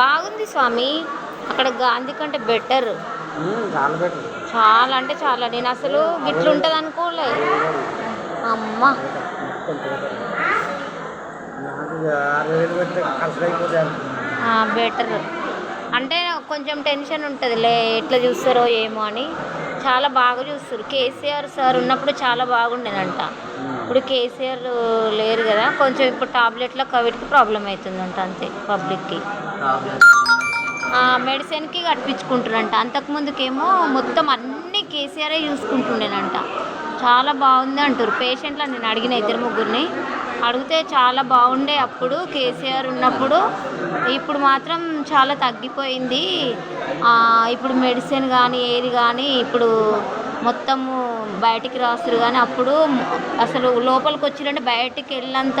బాగుంది స్వామి. అక్కడ గాంధీ కంటే బెటర్ చాలా అంటే చాలా. నేను అసలు గిట్లుంటుంది అనుకోలే. అమ్మ. బెటర్ అంటే. కొంచెం టెన్షన్ ఉంటుందిలే ఎట్లా చూస్తారో ఏమో అని. చాలా బాగా చూస్తారు. కేసీఆర్ సార్ ఉన్నప్పుడు చాలా బాగుండేదంట. ఇప్పుడు కేసీఆర్ లేరు కదా కొంచెం ఇప్పుడు టాబ్లెట్ల కోవిడ్కి ప్రాబ్లం అవుతుందంట అంతే పబ్లిక్కి. మెడిసిన్కి కట్టించుకుంటారంట అంతకుముందుకేమో మొత్తం అన్ని కేసీఆరే చూసుకుంటుండేనంట. చాలా బాగుంది అంటారు పేషెంట్లు నేను అడిగిన ఇద్దరు ముగ్గురిని. అడిగితే చాలా బాగుండే అప్పుడు కేసీఆర్ ఉన్నప్పుడు. ఇప్పుడు మాత్రం చాలా తగ్గిపోయింది. ఇప్పుడు మెడిసిన్ కానీ ఏది కానీ ఇప్పుడు మొత్తము బయటికి రాస్తారు కానీ అప్పుడు అసలు లోపలికి వచ్చిరంటే బయటికి వెళ్ళినంత